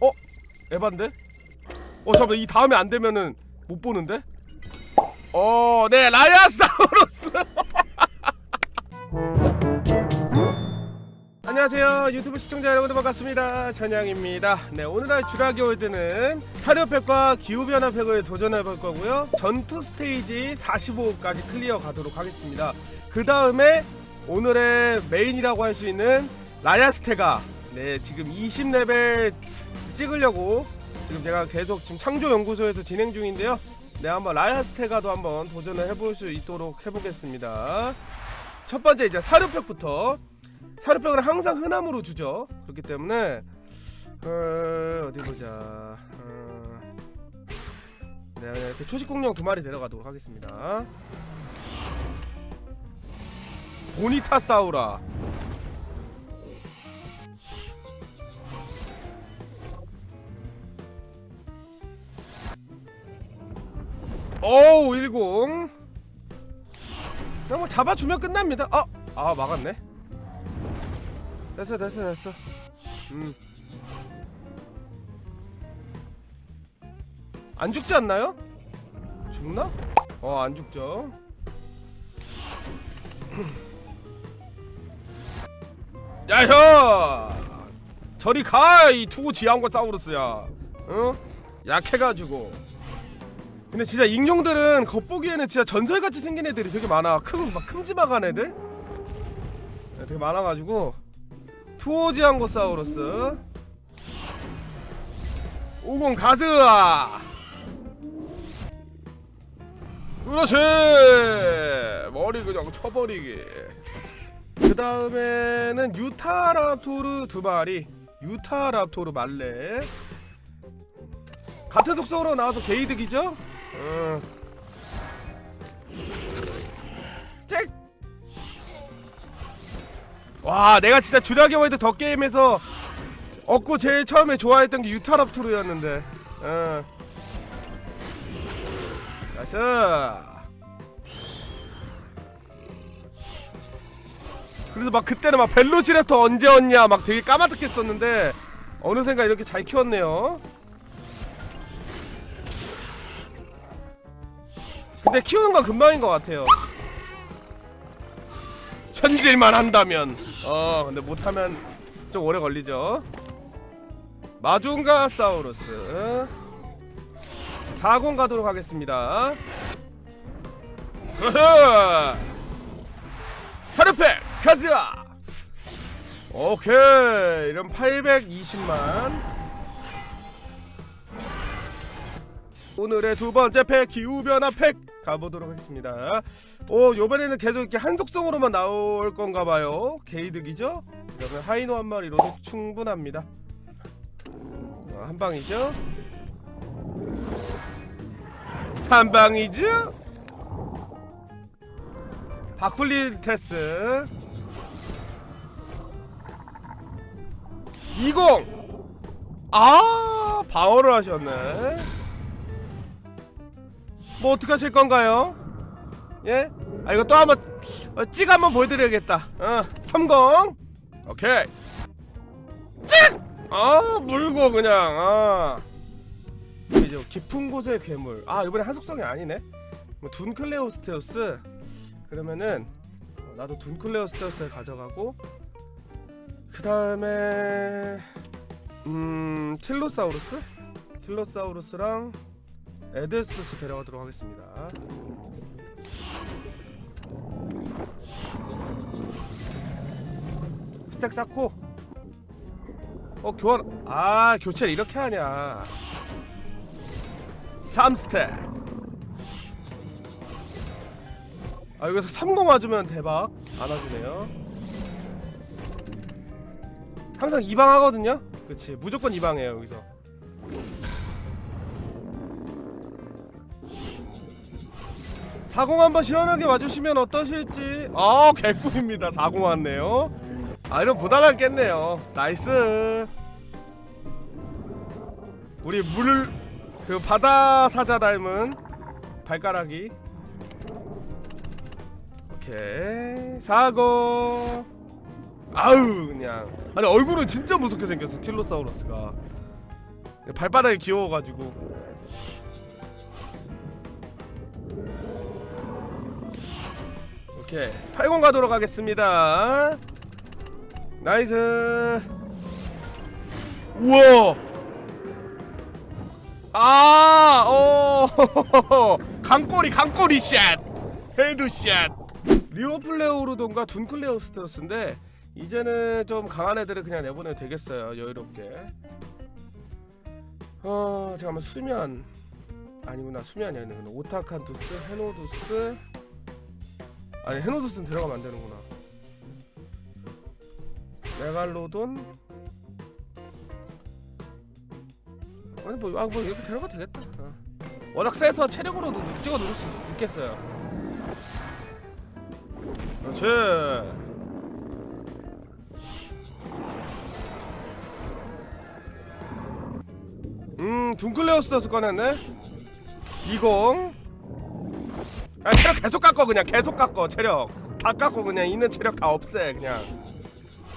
어? 에반데? 어 잠깐 이 다음에 안 되면은 못 보는데? 어, 네 라야사우루스. 안녕하세요 유튜브 시청자 여러분들 반갑습니다 전양입니다 네 오늘의 주라기 월드는 사료팩과 기후변화 팩을 도전해 볼 거고요 전투 스테이지 45까지 클리어 가도록 하겠습니다 그 다음에 오늘의 메인이라고 할 수 있는 라야스테가 네 지금 20레벨 찍으려고 지금 제가 계속 지금 창조 연구소에서 진행 중인데요 네 한번 라야스테가도 한번 도전을 해볼 수 있도록 해보겠습니다 첫 번째 이제 사료팩부터 사료병은 항상 흔함으로 주죠. 그렇기 때문에 어, 어디 보자. 어, 네, 그냥 이렇게 초식 공룡 두 마리 데려가도록 하겠습니다. 보니타사우라. 오우 10 그냥 뭐 잡아주면 끝납니다 아! 아 막았네 됐어 됐어 됐어 음. 안 죽지 않나요? 죽나? 어 안 죽죠 야혀 저리 가이 투구 지한과 사우루스야 응? 약해가지고 근데 진짜 익룡들은 겉보기에는 진짜 전설같이 생긴 애들이 되게 많아. 크고 막 큼지막한 애들? 네, 되게 많아가지고. 투오지앙고사우루스. 오공 가즈아! 그렇지! 머리 그냥 쳐버리기. 그 다음에는 유타랍토르 두 마리. 유타랍토르 말레. 같은 속성으로 나와서 게이득이죠? 응. 잭! 와 내가 진짜 주라기 월드 더 게임에서 얻고 제일 처음에 좋아했던 게 유타랍토르였는데 응. 나이스 그래서 막 그때는 막 벨로시랩터 언제 얻냐 막 되게 까마득했었는데 어느샌가 이렇게 잘 키웠네요 근데 키우는 건 금방인 것 같아요. 현질만 한다면. 어 근데 못하면 좀 오래 걸리죠. 마중가 사우루스. 4공 가도록 하겠습니다. 그렇죠! 사르페 가즈아 오케이! 이런 820만. 오늘의 두 번째 팩 기후변화 팩 가보도록 하겠습니다. 오 요번에는 계속 이렇게 한 속성으로만 나올 건가 봐요. 게이득이죠? 그러면 하이노 한 마리로도 충분합니다. 어, 한 방이죠? 한 방이죠? 바쿨리 테스 20! 아 방어를 하셨네 뭐 어떻게 하실 건가요? 예? 아 이거 또 한번 어, 찍 한번 보여드려야겠다. 어, 30. 오케이. 찍! 아 물고 그냥. 아. 이제 깊은 곳의 괴물. 아 이번에 한속성이 아니네. 뭐 둔클레오스테우스. 그러면은 어, 나도 둔클레오스테우스를 가져가고 그 다음에 음 틸로사우루스? 틸로사우루스랑 에데스토스 데려가도록 하겠습니다. 스택 쌓고. 어 교환. 아 교체를 이렇게 하냐. 3스택. 아 여기서 30 맞으면 대박. 안 와주네요. 항상 2방 하거든요? 그치. 무조건 2방해요 여기서 사공 한번 시원하게 와주시면 어떠실지. 아 개꿀입니다. 사공 왔네요. 아 이런 부담감 깼네요. 나이스. 우리 물그 바다 사자 닮은 발가락이. 오케이. 사고 아우 그냥. 아니 얼굴은 진짜 무섭게 생겼어 틸로사우루스가. 발바닥이 귀여워가지고 오케이. 8권 가도록 하겠습니다. 나이스. 우와. 아, 오, 강꼬리, 강꼬리 샷, 헤드샷. 리오플레오르돈과 둔클레오스테로스인데 이제는 좀 강한 애들을 그냥 내보내도 되겠어요, 여유롭게. 어, 잠깐만. 수면. 아니구나, 수면이 아니구나. 오타칸투스, 헤노두스. 아니, 헤노두스는 들어가면 안 되는구나. 메갈로돈. 아니 뭐, 아, 뭐 데려가 되겠다. 어. 워낙 세서 체력으로도 찍어 누를 수 있, 있겠어요. 그렇지. 음, 둥클레오스더스 꺼냈네. 20. 아, 체력 계속 깎어 그냥. 계속 깎어 체력. 다 깎고 그냥. 있는 체력 다 없애 그냥.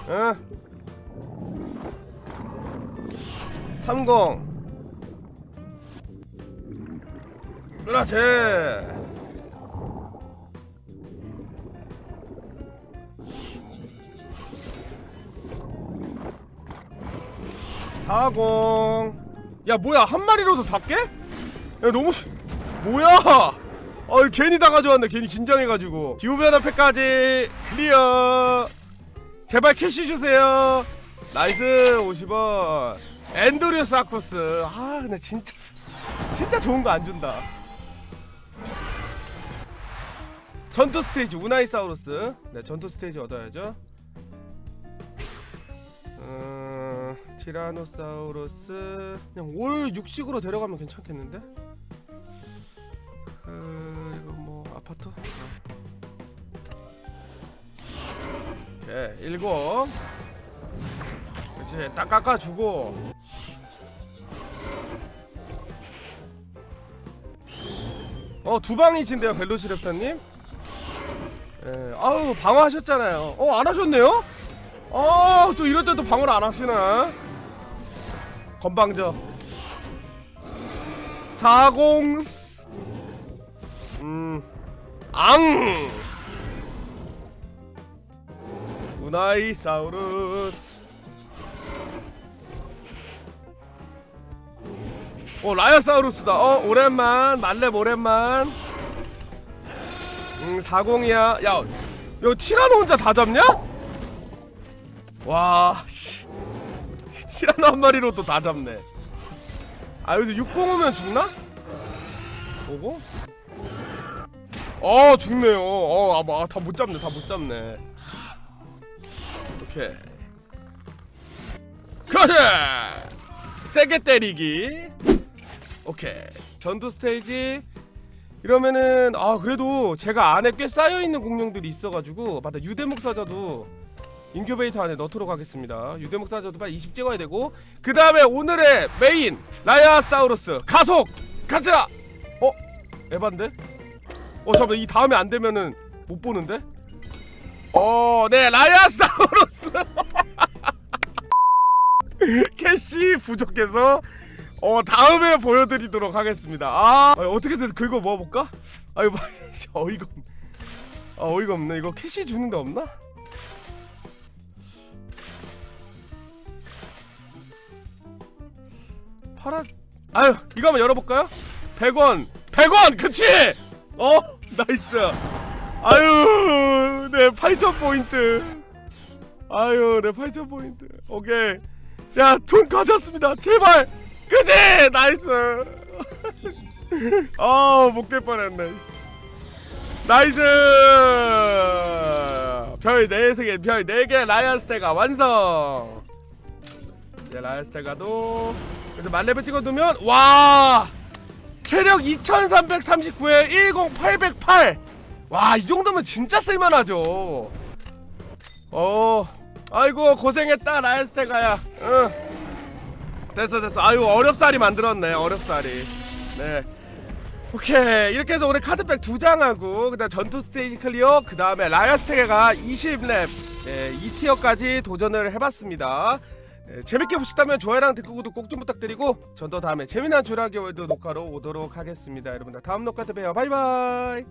응. 30 그렇지. 사공. 야 뭐야? 한 마리로도 다 깨? 야 너무 뭐야 아 괜히 다 가져왔네. 괜히 긴장해가지고. 기후변화 패까지 클리어. 제발 캐시 주세요. 나이스 50원. 앤드류 사쿠스. 아 근데 진짜 진짜 좋은 거 안 준다. 전투 스테이지 우나이사우루스. 네 전투 스테이지 얻어야죠. 음, 티라노사우루스. 그냥 올 육식으로 데려가면 괜찮겠는데 어. 오케이 일곱. 그렇지 딱 깎아주고. 어 두방이신데요 벨로시랩터님. 예, 아우 방어하셨잖아요. 어 안 하셨네요? 어또 이럴 때 또 방어를 안 하시나? 건방져. 사공스 음 앙 우나이사우루스 어 라이아사우루스다 어 오랜만 말렙 오랜만 음 40이야 야 이거 티라노 혼자 다 잡냐? 와 씨. 티라노 한 마리로도 다 잡네 아 여기서 60 오면 죽나? 오고? 어 죽네요. 어아다 못 잡네 다 못 잡네. 오케이. 그래 세게 때리기. 오케이. 전투 스테이지. 이러면은 아 그래도 제가 안에 꽤 쌓여 있는 공룡들이 있어가지고 맞다. 유대목 사자도 인큐베이터 안에 넣도록 하겠습니다. 유대목 사자도 빨리 20 찍어야 되고 그 다음에 오늘의 메인 라이아사우루스 가속! 가자! 어? 에반데? 어 잠깐만 이 다음에 안 되면은 못 보는데? 어네 라이아사우루스 캐시 부족해서 어 다음에 보여드리도록 하겠습니다. 아 아, 어떻게든 긁어 모아볼까? 아 이거 어이가 없네. 아 어이가 없네. 이거 캐시 주는 데 없나? 파라 아유 이거 한번 열어볼까요? 100원 100원 그치? 어? 나이스. 아유 네 8,000포인트. 아유 네 8,000포인트. 오케이. 야 돈 가졌습니다. 제발. 그지? 나이스. 아못깰 뻔했네. 나이스. 별 4개 별 4개 라이언스테가 완성. 이제 라이언스테가도 그래서 만렙을 찍어두면 와 체력 2339에 10808 와 이 정도면 진짜 쓸만하죠. 어 아이고 고생했다 라이언스테가야. 응. 됐어 됐어. 아유 어렵사리 만들었네 어렵사리. 네. 오케이. 이렇게 해서 오늘 카드백 두 장하고 그다음 전투 스테이지 클리어 그 다음에 라이언스테가 20렙 네, 2티어까지 도전을 해봤습니다 네, 재밌게 보셨다면 좋아요랑 댓글 구독 꼭 좀 부탁드리고 전또 다음에 재미난 주라기 월드 녹화로 오도록 하겠습니다. 여러분들 다음 녹화 때 봬요. 바이바이.